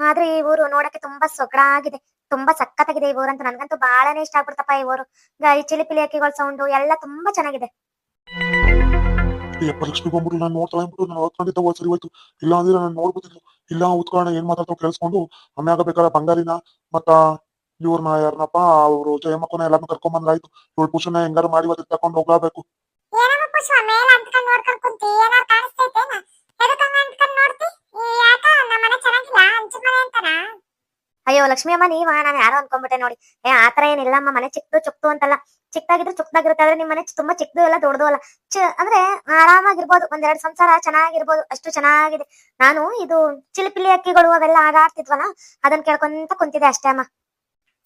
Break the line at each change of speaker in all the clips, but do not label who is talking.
ಆದ್ರೆ ಈ ಊರು ನೋಡಕ್ಕೆ ತುಂಬಾ ಸೊಗಡಾಗಿದೆ ತುಂಬಾ ಸಕ್ಕತ್ತಾಗಿದೆ ಈ ಊರು ಅಂತ ನನ್ಗಂತೂ ಬಹಳನೇ ಇಷ್ಟ ಆಗ್ಬಿಡ್ತಪ್ಪ ಈ ಊರು. ಈ ಚಿಲಿಪಿಲಿ ಅಕ್ಕಿಗಳ ಸೌಂಡ್ ಎಲ್ಲ ತುಂಬಾ ಚೆನ್ನಾಗಿದೆ.
ಯಪ್ಪ ಲಕ್ಷ್ಮಿ ಬಂದ್ಬಿಟ್ಟು ನಾನು ನೋಡ್ತಾ ಅಂದ್ಬಿಟ್ಟು ನಾನು ಓದ್ಕೊಂಡಿದ್ದ ಹೋದ್ ಸರಿ ಹೋಯ್ತು. ಇಲ್ಲ ಅಂದ್ರೆ ನಾನು ನೋಡ್ಬೋದಿಲ್ಲ ಇಲ್ಲ ಉತ್ಕೊಳ್ಳೋಣ ಏನ್ ಮಾತಾಡ್ತಾವ್ ಕೇಳಿಸ್ಕೊಂಡು ಆಮ್ಯಾಗ ಬೇಕಾದ್ರೆ ಬಂಗಾರಿನ ಮತ್ತ ಇವ್ರನ್ನ ಯಾರನ್ನಪ್ಪ ಅವ್ರು ಜಯಮ್ಮಕ್ಕನ ಎಲ್ಲಾರ್ನು ಕರ್ಕೊಂಡ್ ಬಂದ್ರಾಯ್ತು ಇವ್ರ ಪುಷನ ಹೆಂಗಾರು ಮಾಡಿ ಇವತ್ತು ತಕೊಂಡು ಹೋಗ್ಲಾಬೇಕು
ಪುಷ್ಪ ಮೇಲೆ ಅಂಟ್ಕೊಂಡ್ ನೋಡ್ಕೊಂಡ್ ಕುಂತಿ ಏನಾರ್ ಕಾಣಿಸ್ತೈತೇನ ಎದಕ್ಕಂಗ ಅಂಟ್ಕೊಂಡ್ ನೋಡ್ತಿ? ಯಾಕ ನಮ್ಮನೆ ಚೆನ್ನಾಗಿಲ್ಲ ಹಂಚಿನ ಮನೆ ಅಂತಾನ
ಅಯ್ಯೋ ಲಕ್ಷ್ಮಿ ಅಮ್ಮ ನೀವ? ನಾನು ಯಾರೋ ಅನ್ಕೊಂಡ್ಬಿಟ್ಟೆ ನೋಡಿ. ಏ ಆತರ ಏನಿಲ್ಲಮ್ಮ ಮನೆ ಚಿಕ್ಕದು ಚುಕ್ತು ಅಂತಲ್ಲ. ಚಿಕ್ಕದಾಗಿದ್ರೆ ಚುಕ್ಕದಾಗಿರುತ್ತೆ ಆದ್ರೆ ನಿಮ್ ಮನೆ ತುಂಬಾ ಚಿಕ್ಕದು ಎಲ್ಲ ದೊಡ್ಡದು ಅಲ್ಲ. ಚ ಅಂದ್ರೆ ಆರಾಮಾಗಿರ್ಬೋದು ಒಂದೆರಡು ಸಂಸಾರ ಚೆನ್ನಾಗಿರ್ಬೋದು ಅಷ್ಟು ಚೆನ್ನಾಗಿದೆ. ನಾನು ಇದು ಚಿಲಿಪಿಲಿ ಅಕ್ಕಿಗಳು ಅವೆಲ್ಲ ಆಡಾಡ್ತಿದ್ವಲ್ಲ ಅದನ್ನ ಕೇಳ್ಕೊಂತ ಕುಂತಿದೆ ಅಷ್ಟೇ ಅಮ್ಮ.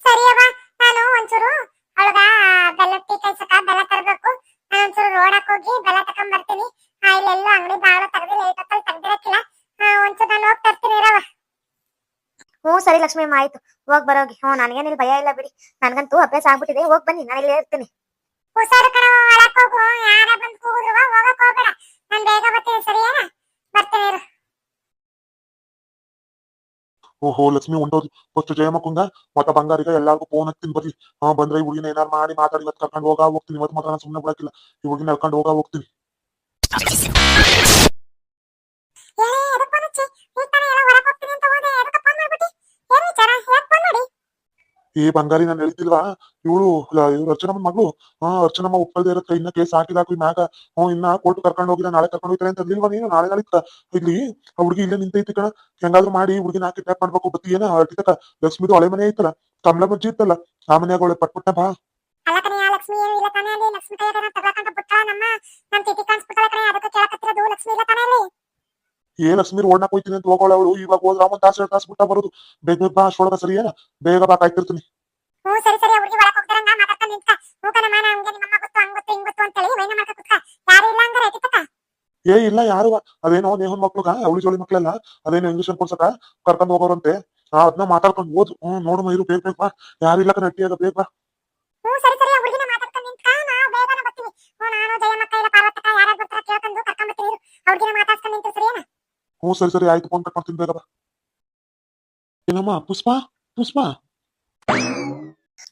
ಸರಿ ಅವ್ವ ನಾನು ಒಂಚೂರು ಅವಳಗ ಬೆಲ್ಲ ಟೀ ಹೋಗಿ ಬೆಲ್ಲ ತಕೊಂಡ್ ಬರ್ತೀನಿ. ಇಲ್ಲೆಲ್ಲೋ ಅಂಗಡಿ ಬಾಳ ತೆಗ್ದಿಲ್ಲ ಲೇಟ್ ಹೊತ್ತಲ್ಲಿ ತೆಗ್ದಿರಕ್ಕಿಲ್ಲ. ಒಂಚೂರು ನಾನು ಹೋಗಿ ತರ್ತೀನಿ ಇರವ
ಹ್ಞೂ ಸರಿ ಲಕ್ಷ್ಮಿ ಆಯ್ತು. ಹೋಗ್ ಬರೋಗಿ. ಹ್ಞೂ ನನಗೇನಿಲ್ಲ ಭಯ ಇಲ್ಲ ಬಿಡಿ. ನನ್ಗಂತೂ ಅಭ್ಯಾಸ ಆಗ್ಬಿಟ್ಟಿದೆ. ಹೋಗ್ ಬನ್ನಿ ನಾನು ಇಲ್ಲೇ ಇರ್ತೀನಿ.
ಹುಷಾರು ಕಣ ಒಳಕ್ ಹೋಗು. ಯಾರ ಬಂದ್ ಕೂಗುದ್ರು ಹೋಗಕ್ ಹೋಗ್ಬೇಡ. ನಾನ್ ಬೇಗ ಬರ್ತೀನಿ ಸರಿಯೇನಾ ಬರ್ತೀನಿ ಇರು
ಓಹೋ ಲಕ್ಷ್ಮಿ ಹೊಂಟೋದು ಫಸ್ಟ್ ಜಯಮ್ಮಕ್ಕಂಗ ಮತ್ತ ಬಂಗಾರಿಗ ಎಲ್ಲಾರ್ಗು ಫೋನ್ ಹಚ್ತೀನಿ ಬರ್ಲಿ ಹಾ ಬಂದ್ರೆ ಈ ಹುಡುಗಿನ ಏನಾರು ಮಾಡಿ ಮಾತಾಡಿ ಇವತ್ತು ಕರ್ಕೊಂಡು ಹೋಗ ಹೋಗ್ತೀನಿ ಇವತ್ತು ಮಾತ್ರ ನಾನು ಸುಮ್ಮನೆ ಬಿಡಕ್ಕಿಲ್ಲ ಈ ಹುಡುಗಿನ ಕರ್ಕೊಂಡು ಹೋಗ ಹೋಗ್ತೀನಿ ಈ ಬಂಗಾರಿ ನಾನು ಹೇಳ್ತಿಲ್ವಾ? ಇವಳು ಇವ್ರು ಅರ್ಚನಮ್ಮ ಮಗಳು, ಹಾ, ಅರ್ಚನಮ್ಮ ಒಪ್ಪಲ್ದೇ ಇರತ್ತೆ, ಇನ್ನ ಕೇಸ್ ಹಾಕಿದಾಕು ಮ್ಯಾಗ. ಹ್ಞೂ, ಇನ್ನ ಕೋರ್ಟ್ ಕರ್ಕೊಂಡು ಹೋಗಿಲ್ಲ ನಾಳೆ ಕರ್ಕೊಂಡು ಹೋಗ್ತಾರೆ ಅಂತ ಅಂದಿಲ್ವಾ ನೀನು? ನಾಳೆ ನಾಳೆ ಇಲ್ಲಿ ಹುಡುಗಿ ಇಲ್ಲೇ ನಿಂತೈತಿ ಕಣ. ಹೆಂಗಾದ್ರು ಮಾಡಿ ಹುಡುಗಿನ ಟ್ಯಾಪ್ ಮಾಡ್ಬೇಕು. ಬತ್ತಿ, ಏನ ಅರ್ಟಿತಕ ಲಕ್ಷ್ಮಿದು ಹಳೆ ಮನೆ ಐತಲ್ಲ, ಕಮಲ ಮಜ್ಜಿ ಇತ್ತಲ್ಲ, ಆ ಮನ್ಯಾಗ ಒಳ್ಳೆ ಪಟ್ಪಟ್ಟ ಬಾ.
ಲಕ್ಷ್ಮಿ ಏನು ಇಲ್ಲ ತಾನೇ ಅಲ್ಲಿ? ಲಕ್ಷ್ಮಿ ಕೈಯಾಗ ನಾನು ತಗೊಳಕಂತ ಬಿಟ್ಟಾಳ ನಮ್ಮ ನಮ್ ತಿಥಿ ಕಾಣಿಸ್ಬಿಟ್ಟಾಳ ಕಣೆ, ಅದಕ್ಕೆ ಕೇಳಕತ್ತಿರೋದು ಲಕ್ಷ್ಮಿ ಇಲ್ಲ ತಾನೇ ಅಲ್ಲಿ?
ಏ ಲಕ್ಷ್ಮೀರ್ ಓಡ್ನಾಕ್ ಹೋಯ್ತೀನಿ ಅಂತ ಹೋಗೋಳ ಅವಳು. ಇವಾಗ ಹೋದ್ರ ಒಂದ್ ತಾಸು ಎರಡು ತಾಸು ಬಿಟ್ಟ ಬರೋದು. ಬೇಗ ಬೇಗ ಬಾ ಅಷ್ಟೊಳಗ ಸರಿ ಏನ? ಬೇಗ ಬಾ ಕಾಯ್ತಿರ್ತೀನಿ.
ಹ್ಞೂ ಸರಿ ಸರಿ ಹುಡುಗಿ ಒಳಗ್ ಹೋಗ್ತಾರಂಗ ಮಾತಾಡ್ಕೊಂಡು ನಿಂತ್ಕ. ಮೂಕನ ಮಾನ ಹಂಗೆ ನಿಮ್ಮಮ್ಮ ಗೊತ್ತು ಹಂಗ್ ಗೊತ್ತು ಹಿಂಗ್ ಗೊತ್ತು ಅಂತೇಳಿ ವೈನ ಮಾಡ್ಕ ಕುತ್ಕ. ಯಾರು ಇಲ್ಲ
ಏ ಇಲ್ಲ ಯಾರು ಅದೇನೋ ನೇಹನ್ ಮಕ್ಳುಗ ಅವಳಿ ಜೋಳಿ ಮಕ್ಳೆಲ್ಲ ಅದೇನೋ ಇಂಗ್ಲೀಷ್ ಕೊಡ್ಸಕ ಕರ್ಕೊಂಡ್ ಹೋಗೋರಂತೆ. ಆ ಅದನ್ನ ಮಾತಾಡ್ಕೊಂಡು ಹೋದ್ ಹ್ಮ್ ನೋಡು ಇರು ಬೇಗ ಬೇಗ ಬಾ. ಯಾರಿಲ್ಲ ಅದ ಬೇಗ ಬಾ.
ಹ್ಞೂ ಸರಿ ಸರಿ ಆ ಹುಡುಗಿನ ಮಾತಾಡ್ಕೊಂಡು ನಿಂತ ನಾವು ಬೇಗನೆ ಬರ್ತೀವಿ. ಹ್ಞೂ ನಾನು ಜಯಮ್ಮಕ್ಕ ಇಲ್ಲ ಪಾರ್ವತಕ್ಕ ಯಾರು ಬರ್ತಾರ ಕೇಳ್ಕೊಂಡು ಕರ್ಕೊಂಡ್. ಆ ಹುಡುಗಿನ ಮಾತಾಡ್ಕೊಂಡು ನಿಂತು ಸರಿ ಏನ?
ಹ್ಞೂ, ಸರಿ ಸರಿ, ಆಯ್ತು ಫೋನ್ ಕಟ್ ಮಾಡ್ತೀನಿ, ಬೇಗ ಏನಮ್ಮ, ಪುಷ್ಪ ಪುಷ್ಪ?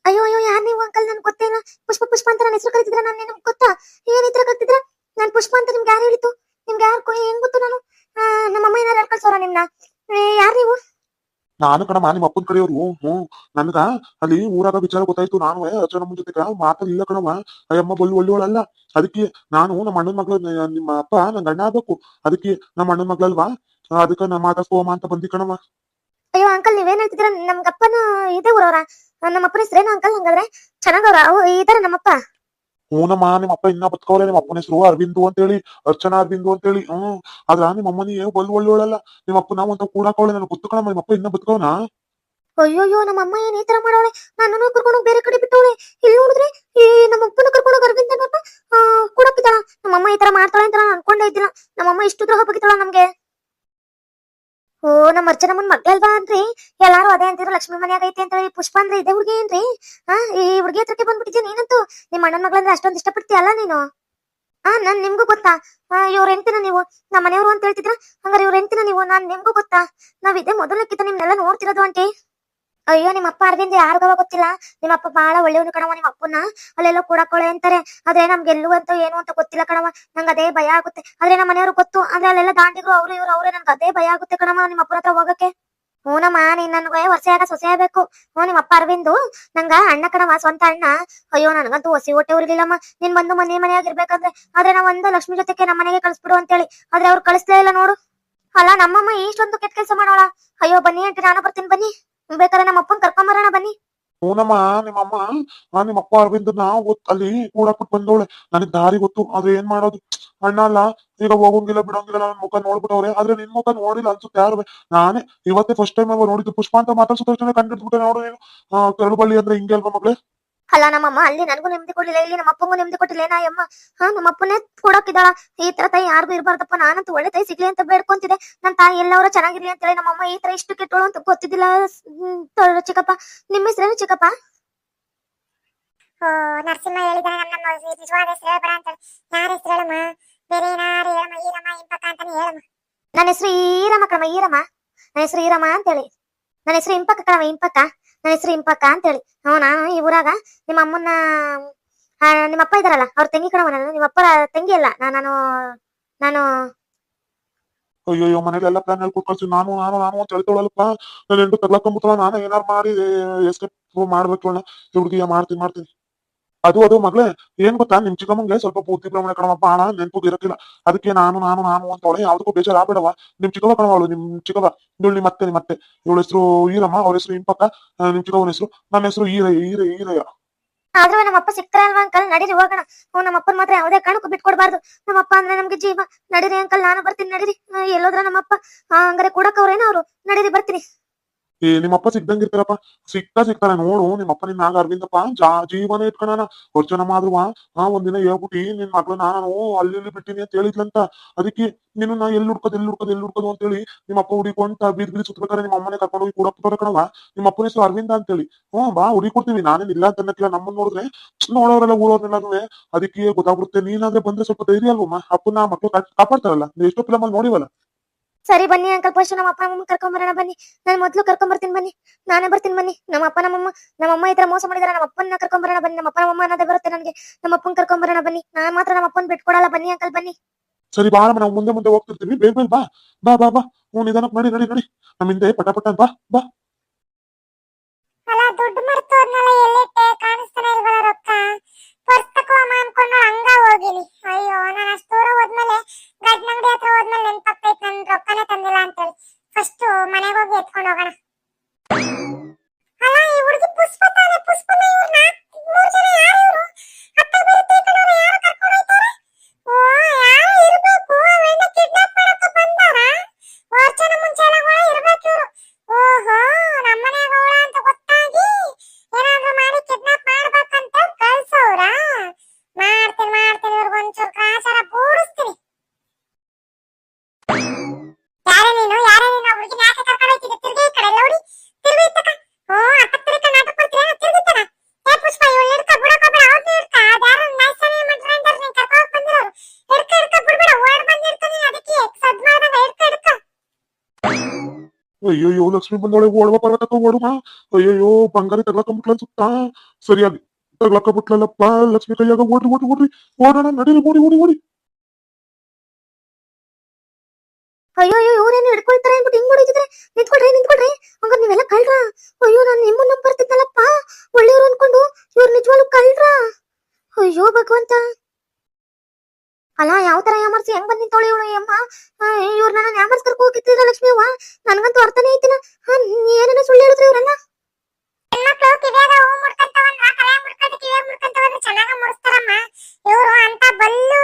ಅಯ್ಯೋ ಅಯ್ಯೋ, ಯಾರು ನೀವು ಅಂಕಲ್ ನನ್ಗೆ ಗೊತ್ತೇ ಇಲ್ಲ. ಪುಷ್ಪ ಪುಷ್ಪ ಅಂತ ನನ್ನ ಹೆಸರು ಕರೀತಿದ್ರ? ನಾನು ನಿಮ್ಗೆ ಗೊತ್ತಾ? ಏನ್ ಈ ತರ ನಾನು ಪುಷ್ಪ ಅಂತ ನಿಮ್ಗೆ ಯಾರು ಹೇಳಿತು ನಿಮ್ಗೆ ಯಾರು ಹೆಂಗ್ ಗೊತ್ತು ನಾನು? ನಮ್ಮಮ್ಮ ಏನಾರು ಹೇಳ್ಕಳ್ಸೋರ ನಿಮ್ನ? ಯಾರು ನೀವು?
ನಾನು ಕಣಮ್ಮ, ನಿಮ್ಮ ಅಪ್ಪನ ಕರೆಯೋರು ಹ್ಞೂ ನನ್ಗ ಅಲ್ಲಿ ಊರಾಗ ವಿಚಾರ ಗೊತ್ತಾಯ್ತು ನಾನು ಅರ್ಚನಮ್ಮ ಜೊತೆ ಮಾತಾಡಿಲ್ಲ ಕಣವ ಅಯ್ಯಮ್ಮ, ಬಲ್ಲು ಒಳ್ಳೆಯವಳಲ್ಲ ಅದಕ್ಕೆ ನಾನು ನಮ್ಮ ಅಣ್ಣನ ಮಗಳು ನಿಮ್ಮ ಅಪ್ಪ ನನ್ ಅಣ್ಣ ಆಗ್ಬೇಕು. ಅದಕ್ಕೆ ನಮ್ಮ ಅಣ್ಣನ ಮಗಳಲ್ವಾ? ಅದಕ್ಕೆ ನಾ ಮಾತಾಡ್ಸ್ಕೋಮ ಅಂತ ಬಂದಿ ಕಣವ
ಅಯ್ಯೋ, ಅಂಕಲ್, ನೀವೇನ್ ಹೇಳ್ತಿದ್ರ ನಮ್ಗಪ್ಪನ ಇದೇ ಊರವ್ರ. ನಮ್ಮ ಅಪ್ಪನ ಹೆಸರೇನು ಅಂಕಲ್ ಹಂಗಾದ್ರೆ? ಚೆನ್ನಾಗವ್ರ ಅವ್ ಇದಾರೆ ನಮ್ಮಪ್ಪ.
ಹೂನಮ್ಮ ನಿಮ್ಮ ಅಪ್ಪ ಇನ್ನ ಬತ್ಕೋಲೆ ನಿಮ್ಮ ಅಪ್ಪನ ಹೆಸರು ಅರವಿಂದು ಅಂತೇಳಿ, ಅರ್ಚನಾ ಅರವಿಂದು ಅಂತೇಳಿ, ಹ್ಮ್. ಆದ್ರ ನಿಮ್ಮ ಅಮ್ಮನಿ ಬಲ್ ಒಳ್ಳೊಳಲ್ಲ ನಿಮ್ಮ ಅಪ್ಪ ನಾವು ಅಂತ ಕೂಡಾಕೋಳೆ ನಾನು ಗೊತ್ತು ಕಣಮ್ಮ ನಿಮ್ಮ ಅಪ್ಪ ಇನ್ನ ಬತ್ಕೋನ
ಅಯ್ಯೋಯ್ಯೋ, ನಮ್ಮ ಅಮ್ಮ ಏನ್ ಈ ತರ ಮಾಡವಳೆ? ನಾನು ಕರ್ಕೊಂಡು ಬೇರೆ ಕಡೆ ಬಿಟ್ಟವಳೆ. ಇಲ್ಲಿ ನೋಡಿದ್ರೆ ಈ ನಮ್ಮ ಅಪ್ಪನ ಕರ್ಕೊಂಡೋಗಿ ಅರವಿಂದ ನೋಡ್ತಾ ನಮ್ಮ ಅಮ್ಮ ಈ ತರ ಮಾಡ್ತಾಳೆ ಅಂತ ನಾನು ಅನ್ಕೊಂಡೇ ಇದ್ದಿಲ್ಲ. ನಮ್ಮಮ್ಮ ಇಷ್ಟು ದ್ರೋಹ ಬಗಿತಾಳ ನಮ್ಗೆ? ನಮ್ಮ ಅರ್ಚನಮ್ಮನ್ ಮಗ್ಲಲ್ವಾ ಅನ್ರಿ ಎಲ್ಲಾರು ಅದೇ ಅಂತಿದ್ರು, ಲಕ್ಷ್ಮಿ ಮನ್ಯಾಗ ಐತಿ ಅಂತ ಹೇಳಿ ಪುಷ್ಪ ಅಂದ್ರೆ. ಇದೇ ಹುಡುಗಿ ಏನ್ರಿ? ಹಾ ಈ ಹುಡುಗಿ ಹತ್ರಕ್ಕೆ ಬಂದ್ಬಿಟ್ಟಿದ್ಯ ನೀನಂತೂ? ನಿಮ್ಮ ಅಣ್ಣನ ಮಗಳಂದ್ರೆ ಅಷ್ಟೊಂದು ಇಷ್ಟಪಡ್ತೀಯಲ್ಲ ನೀನು? ಆ, ನನ್ ನಿಮ್ಗೂ ಗೊತ್ತಾ? ಇವ್ರ ಎಂತಿನ ನೀವು? ನಮ್ಮ ಮನೆಯವರು ಅಂತ ಹೇಳ್ತಿದ್ರ? ಹಂಗಾರೆ ಇವ್ರ ಎಂತಿನ ನೀವು? ನಾನ್ ನಿಮ್ಗೂ ಗೊತ್ತಾ? ನಾವ್ ಇದೇ ಮೊದಲಕ್ಕಿಂತ ನಿಮ್ನೆಲ್ಲ ನೋಡ್ತಿರೋದು ಆಂಟಿ. ಅಯ್ಯೋ, ನಿಮ್ಮ ಅಪ್ಪ ಅರವಿಂದ ಯಾರಿಗವ ಗೊತ್ತಿಲ್ಲ. ನಿಮ್ಮ ಅಪ್ಪ ಬಹಳ ಒಳ್ಳೆಯವನು ಕಣವ ನಿಮ್ಮ ಅಪ್ಪನ ಅಲ್ಲೆಲ್ಲ ಕೂಡಕೊಳ್ಳೆ ಅಂತಾರೆ. ಆದ್ರೆ ನಮ್ಗೆ ಎಲ್ಲೂ ಅಂತ ಏನು ಅಂತ ಗೊತ್ತಿಲ್ಲ ಕಣವ ನಂಗೆ ಅದೇ ಭಯ ಆಗುತ್ತೆ. ಆದ್ರೆ ನಮ್ಮ ಮನೆಯವರು ಗೊತ್ತು. ಆದ್ರೆ ಅಲ್ಲೆಲ್ಲ ದಾಂಡಿಗಳು ಅವ್ರು ಇವ್ರು ಅವ್ರೆ. ನನ್ಗೆ ಅದೇ ಭಯ ಆಗುತ್ತೆ ಕಣವ ನಿಮ್ಮ ಅಪ್ಪನ ಹತ್ರ ಹೋಗಕ್ಕೆ. ಹೂನಮ್ಮ ನೀನ್ ನನ್ಗೆ ವರ್ಷಯಾಗ ಸೊಸೆ ಆಗ್ಬೇಕು. ಹ್ಞೂ ನಿಮ್ಮ ಅಪ್ಪ ಅರವಿಂದು. ನಂಗ ಅಣ್ಣ ಕಣವ ಸ್ವಂತ ಅಣ್ಣ. ಅಯ್ಯೋ, ನನಗಂತೂ ಹೊಸಿ ಹೊಟ್ಟೆ ಉರಿಲಿಲ್ಲಮ್ಮ. ನೀನ್ ಬಂದು ಮನೆ ಮನೆಯಾಗಿರ್ಬೇಕಂದ್ರೆ. ಆದ್ರೆ ನಾವ್ ಒಂದು ಲಕ್ಷ್ಮಿ ಜೊತೆಗೆ ನಮ್ಮ ಮನೆಗೆ ಕಳಿಸ್ಬಿಡು ಅಂತೇಳಿ. ಆದ್ರೆ ಅವ್ರು ಕಳಿಸ್ಲೇ ಇಲ್ಲ ನೋಡು. ಅಲ್ಲ, ನಮ್ಮಮ್ಮ ಇಷ್ಟೊಂದು ಕೆಟ್ಟ ಕೆಲಸ ಮಾಡೋಳ? ಅಯ್ಯೋ, ಬನ್ನಿ ಅಂತ ನಾನು ಬರ್ತೀನಿ, ಬನ್ನಿ. ಬೇಕಾದ್ರೆ ನಮ್ಮ ಅಪ್ಪನ್ ಕರ್ಕೊಂಬರೋಣ ಬನ್ನಿ.
ಹೂನಮ್ಮ, ನಿಮ್ಮಮ್ಮ, ಆ ನಿಮ್ಮಪ್ಪ ಅಪ್ಪ ಅರವಿಂದ ನಾವು ಅಲ್ಲಿ ಕೂಡಾಕ್ಬಿಟ್ಟು ಬಂದವಳೆ. ನನಗ್ ದಾರಿ ಗೊತ್ತು, ಆದ್ರೆ ಏನ್ ಮಾಡೋದು? ಅಣ್ಣ ಅಲ್ಲ, ಈಗ ಹೋಗಂಗಿಲ್ಲ, ಬಿಡೋಂಗಿಲ್ಲ ನನ್ನ ಮುಖ ನೋಡ್ಬಿಟ್ಟವ್ರೆ. ಆದ್ರೆ ನಿನ್ ಮುಖ ನೋಡಿಲ್ಲ ಅನ್ಸುತ್ತೆ ಯಾರು ನಾನೇ, ಇವತ್ತೇ ಫಸ್ಟ್ ಟೈಮ್ ನೋಡಿದ್ದು. ಪುಷ್ಪ ಅಂತ ಮಾತಾಡ್ಸೋ ತಕ್ಷಣ ಕಂಡಿಡ್ಬಿಟ್ಟೆ ನೋಡು ನೀನು. ಕರುಬಳ್ಳಿ ಅಂದ್ರೆ ಹಿಂಗೆ ಅಲ್ವಾ ಮಗಳೇ?
ಅಲ್ಲ ನಮ್ಮಮ್ಮ ಅಲ್ಲಿ ನನಗೂ ನೆಮ್ಮದಿ ಕೊಡ್ಲಿಲ್ಲ ಇಲ್ಲಿ ನಮ್ಮ ಅಪ್ಪಂಗೂ ನೆಮ್ಮದಿ ಕೊಟ್ಟಿಲ್ಲ. ಏನಾ ಅಮ್ಮ ಹಾ ನಮ್ಮ ಅಪ್ಪನೇ ಈ ತರ ತಾಯಿ ಯಾರಿಗೂ ಇರಬಾರ್ದಪ್ಪ ನಾನಂತೂ ಒಳ್ಳೆ ತಾಯಿ ಸಿಗ್ಲಿ ಅಂತ ಬೇಡ್ಕೊಂತಿದ್ದೆ. ನನ್ನ ತಾಯಿ ಎಲ್ಲವರು ಚೆನ್ನಾಗಿರ್ಲಿ ಅಂತೇಳಿ ನಮ್ಮಮ್ಮ ಈ ತರ ಇಷ್ಟು ಕೆಟ್ಟಳು ಅಂತ ಗೊತ್ತಿದ್ದಿಲ್ಲ. ಚಿಕ್ಕಪ್ಪ ನಿಮ್ಮ ಹೆಸರೇನು ಚಿಕ್ಕಪ್ಪ?
ನರಸಿಂಹ ಹೇಳಿದಾನೆ ನಮ್ಮ ನಮ್ಮ ನಿಜವಾದ ಹೆಸರು ಹೇಳ್ಬೇಡ ಅಂತ ಯಾರ ಹೆಸರು ಹೇಳಮ್ಮ? ಬೇರೆ ಏನಾರು ಹೇಳಮ್ಮ? ಈಗ
ನನ್ನ ಹೆಸರು ಈರಮ್ಮ ಕ್ರಮ ಈರಮ್ಮ. ನನ್ನ ಹೆಸರು ಈರಮ್ಮ ಅಂತೇಳಿ. ನನ್ನ ಹೆಸರು ಇಂಪಕ್ಕ ಕ್ರಮ ಇಂಪಕ್ಕ. ನನ್ನ ಹೆಸರು ಇಂಪಕ್ಕ ಅಂತೇಳಿ. ಹ್ಞೂ, ನಾನು ಈ ಊರಾಗ ನಿಮ್ಮ ಅಮ್ಮನ ನಿಮ್ಮ ಅಪ್ಪ ಇದಾರಲ್ಲ ಅವ್ರ ತಂಗಿ ಕಣವ ನಾನು. ನಿಮ್ಮ ಅಪ್ಪ ತಂಗಿ ಅಲ್ಲ ನಾನು ನಾನು
ಅಯ್ಯೋ ಮನೇಲಿ ಎಲ್ಲ ಪ್ಲಾನ್ ಹೇಳಿ ನಾನು ನಾನು ನಾನು ಅಂತ ಹೇಳ್ತಾಳಲ್ಲಪ್ಪ. ನನ್ನ ಹೆಂಡು ತಗ್ಲಾಕೊಂಬಿತ್ತಲ್ಲ ನಾನು ಏನಾರು ಮಾಡಿ, ಎಸ್ಕೇಪ್ ಮಾಡ್ಬೇಕು ಹುಡುಗಿಯ ಮಾಡ್ತೀನಿ ಮಾಡ್ತೀನಿ. ಅದು ಅದು ಮಗಳೇ ಏನ್ ಗೊತ್ತಾ? ನಿಮ್ ಚಿಕ್ಕಮ್ಮಂಗೆ ಸ್ವಲ್ಪ ಪೂರ್ತಿ ಪ್ರಮಾಣ ಕಣವಪ್ಪ ಹಣ ನೆನಪು ಇರಕ್ಕಿಲ್ಲ. ಅದಕ್ಕೆ ನಾನು ನಾನು ನಾನು ಅಂತವಳೆ ಯಾವ್ದಕ್ಕೂ ಬೇಜಾರು ಆಗ್ಬಿಡವಾ ನಿಮ್ ಚಿಕ್ಕವ ಕಣವಳು ನಿಮ್ ಚಿಕ್ಕವ ಇವಳು ಮತ್ತೆ ನಿಮ್ಮ ಮತ್ತೆ ಇವಳ ಹೆಸರು ಈರಮ್ಮ ಅವ್ರ ಹೆಸರು ಇಂಪಕ್ಕ ನಿಮ್ ಚಿಕ್ಕವನ ಹೆಸರು ನನ್ನ ಹೆಸರು ಈರಯ್ಯ ಈರಯ್ಯ ಈರಯ್ಯ.
ಆದ್ರೂ ನಮ್ಮಪ್ಪ ಸಿಕ್ತಾರ ಅಲ್ವಾ ಅಂಕಲ್? ನಡೀರಿ ಹೋಗೋಣ. ಹ್ಞೂ ನಮ್ಮ ಅಪ್ಪನ ಮಾತ್ರ ಯಾವುದೇ ಬಿಟ್ಕೊಡ್ಬಾರ್ದು. ನಮ್ಮ ಅಪ್ಪ ಅಂದ್ರೆ ನಮ್ಗೆ ಜೀವ. ನಡೀರಿ ಅಂಕಲ್ ನಾನು ಬರ್ತೀನಿ ನಡೀರಿ. ಎಲ್ಲೋದ್ರ ನಮ್ಮ ಅಪ್ಪ ಆ, ಹಂಗಾರೆ ಕೂಡಕ್ ಅವರು ಅವ್ರು. ನಡೀರಿ ಬರ್ತೀನಿ.
ಏ, ನಿಮ್ಮಪ್ಪ ಸಿಗ್ದಂಗಿರ್ತಾರಪ್ಪ. ಸಿಕ್ತಾ ಸಿಗ್ತಾನೆ, ನೋಡು ನಿಮ್ಮಪ್ಪ ನಿನ್ನ ಆಗ ಅರವಿಂದಪ್ಪ, ಜಾ ಜೀವನ ಇಟ್ಕೊಣ ವರ್ಷ ಮಾದ್ರುವ ಆ ಒಂದಿನ ಹೇಳ್ಬಿಟ್ಟಿ, ನಿನ್ ಮಗ್ಳು ನಾನು ಅಲ್ಲಿ ಇಲ್ಲಿ ಬಿಟ್ಟಿನಿ ಅಂತ ಹೇಳಿದ್ಲಂತ. ಅದಕ್ಕೆ ನೀನು ನಾ ಎಲ್ಲಿ ಹುಡ್ಕೋದು ಎಲ್ಲಿ ಹುಡ್ಕೋದು ಎಲ್ಲಿ ಹುಡ್ಕೋದು ಅಂತೇಳಿ ನಿಮ್ಮಪ್ಪ ಹುಡಿಕೊಂತ ಬೀದ್ ಬೀದಿ ಸುತ್ತಬೇಕಾರೆ ನಿಮ್ಮ ಅಮ್ಮನೆ ಕರ್ಕೊಂಡು ಹೋಗಿ ಕೂಡ ಕಣವ ನಿಮ್ಮಪ್ಪನ ಹೆಸರು ಅರವಿಂದ ಅಂತೇಳಿ. ಹ್ಮ್ ಬಾ ಹುಡಿ ಕೊಡ್ತೀವಿ. ನಾನೇನ್ ಇಲ್ಲ ಅಂತ ಅನ್ನಕ್ಕಿಲ್ಲ ನಮ್ಮನ್ನ ನೋಡಿದ್ರೆ ನೋಡೋರೆಲ್ಲ ಊರವ್ರನ್ನೆಲ್ಲರೂ ಅದಕ್ಕೆ ಗೊತ್ತಾಗ್ಬಿಡುತ್ತೆ. ನೀನಾದ್ರೆ ಬಂದ್ರೆ ಸ್ವಲ್ಪ ಧೈರ್ಯ ಅಲ್ವಮ್ಮ? ಅಪ್ಪನ ಮಕ್ಳು ಕಾಪ್- ಕಾಪಾಡ್ತಾರಲ್ಲ? ಎಷ್ಟೋ ಫಿಲಮ್ ಅಲ್ಲಿ ನೋಡಿವಲ್ಲ?
ಸರಿ ಬನ್ನಿ ಅಂಕಲ್ ಫಸ್ಟ್ ನಮ್ಮ ಅಪ್ಪ ನಮ್ಮಮ್ಮ ಕರ್ಕೊಂಡ್ ಬರೋಣ ಬನ್ನಿ. ನಾನು ಮೊದ್ಲು ಕರ್ಕೊಂಡ್ ಬರ್ತೀನಿ ಬನ್ನಿ. ನಾನೇ ಬರ್ತೀನಿ ಬನ್ನಿ. ನಮ್ಮ ಅಪ್ಪ ನಮ್ಮಮ್ಮ ನಮ್ಮಮ್ಮ ಈ ತರ ಮೋಸ ಮಾಡಿದಾರೆ ನಮ್ಮ ಅಪ್ಪನ ಕರ್ಕೊಂಡ್ ಬರೋಣ ಬನ್ನಿ. ನಮ್ಮ ಅಪ್ಪ ನಮ್ಮಮ್ಮ ಅನ್ನೋದೇ ಬರುತ್ತೆ ನನಗೆ. ನಮ್ಮ ಅಪ್ಪನ ಕರ್ಕೊಂಡ್ ಬರೋಣ ಬನ್ನಿ. ನಾನು ಮಾತ್ರ ನಮ್ಮ ಅಪ್ಪನ ಬಿಟ್ಕೊಡಲ್ಲ. ಬನ್ನಿ ಅಂಕಲ್ ಬನ್ನಿ.
ಸರಿ ಬಾ ನಾವು ಮುಂದೆ ಮುಂದೆ ಹೋಗ್ತಿರ್ತೀವಿ. ಬೇಗ ಬೇಗ ಬಾ. ಬಾ ಬಾ ಬಾ. ಹ್ಞೂ ನಿಧಾನಕ್ಕೆ ನಡಿ ನಡಿ ನಡಿ. ನಮ್ಮ ಹಿಂದೆ ಪಟ ಪಟ ಬಾ ಬಾ.
ಅಲ್ಲ ದುಡ್ಡು
ಅಯ್ಯಯ್ಯೋ, ಲಕ್ಷ್ಮಿ ಬಂದೊಳೆ ಓಡುವ ಪರ್ವತಕ್ಕ ಓಡುವ. ಅಯ್ಯಯ್ಯೋ, ಬಂಗಾರಿ ತಗ್ಲಕೊಂಬಿಟ್ಲ ಸುತ್ತ. ಸರಿಯಾಗಿ ತಗ್ಲಕೊಂಬಿಟ್ಲಲ್ಲಪ್ಪ ಲಕ್ಷ್ಮಿ ಕೈಯಾಗ ಓಡ್ರಿ ಓಡ್ರಿ ಓಡ್ರಿ. ಓಡೋಣ, ನಡೀರಿ, ಓಡಿ ಓಡಿ ಓಡಿ.
ಅಯ್ಯೋ ಅಯ್ಯೋ ಇವ್ರೇನು ಹಿಡ್ಕೊಳ್ತಾರೆ ಅಂದ್ಬಿಟ್ಟು ಹಿಂಗ್ ಹೊಡಿತಿದ್ರೆ ನಿಂತ್ಕೊಳ್ರಿ ನಿಂತ್ಕೊಳ್ರಿ. ಹಂಗ ನೀವೆಲ್ಲ ಕಳ್ರ. ಅಯ್ಯೋ, ನಾನು ನಿಮ್ಮನ್ನ ಬರ್ತಿದ್ದಲ್ಲಪ್ಪ ಒಳ್ಳೆಯವ್ರು ಅನ್ಕೊಂಡು ಇವ್ರು ನಿಜವಾಗ್ಲೂ ಕಳ್ರ. ಅಯ್ಯೋ, ಭಗವಂತ. ಅಲ್ಲ ಯಾವ ತರ ಯಾಮರ್ಸಿ? ಹೆಂಗ್ ಬಂದಿ ತೊಳಿ ಇವಳು? ಅಮ್ಮ ಇವ್ರ ನನ್ನ ಯಾಮರ್ಸ್ ಕರ್ಕೊ ಹೋಗಿತ್ತಿದ್ರ ಲಕ್ಷ್ಮಿ ಅವ್ವ. ನನ್ಗಂತೂ ಅರ್ಥನೇ ಐತಿನ ಏನೇನೋ ಸುಳ್ಳು ಹೇಳಿದ್ರು ಇವ್ರೆಲ್ಲ?
ಹೆಣ್ಮಕ್ಳು ಕಿವ್ಯಾಗ ಹೂ ಮುಡ್ಕಂತವನ್ನ ತಲೆ ಮುಡ್ಕೊಂಡು ಕಿವ್ಯಾಗ ಇವ್ರು ಅಂತ ಬಲ್ಲು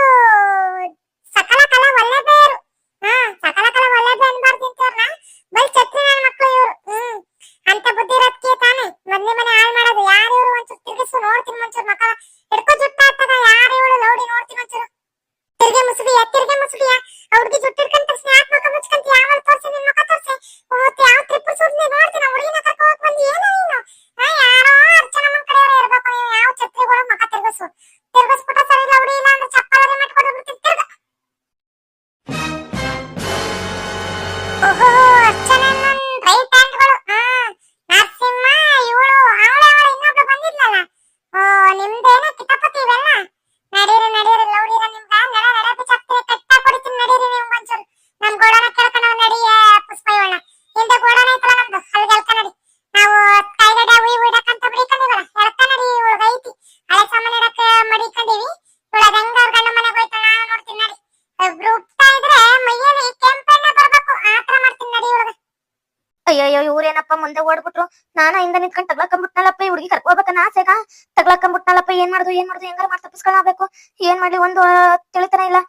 ಮುಂದೆ ಓಡ್ಬಿಟ್ರು. ನಾನು ಹಿಂದೆ ನಿಂತ್ಕೊಂಡು ತಗ್ಲಾಕೊಂಬಿಟ್ನಲ್ಲಪ್ಪ ಈ ಹುಡುಗಿ ಕರ್ಕೋಬೇಕನ್ನ ಆಸೆಗ ತಗ್ಲಾಕೊಂಬಿಟ್ನಲ್ಲಪ್ಪ ಏನ್ ಮಾಡುದು ಏನ್ ಮಾಡುದು, ಹೆಂಗಾರ ಮಾಡಿ ತಪ್ಪಿಸ್ಕೊಳ್ಬೇಕು ಏನ್ ಮಾಡ್ಲಿ, ಒಂದು ತಿಳಿತನ ಇಲ್ಲ.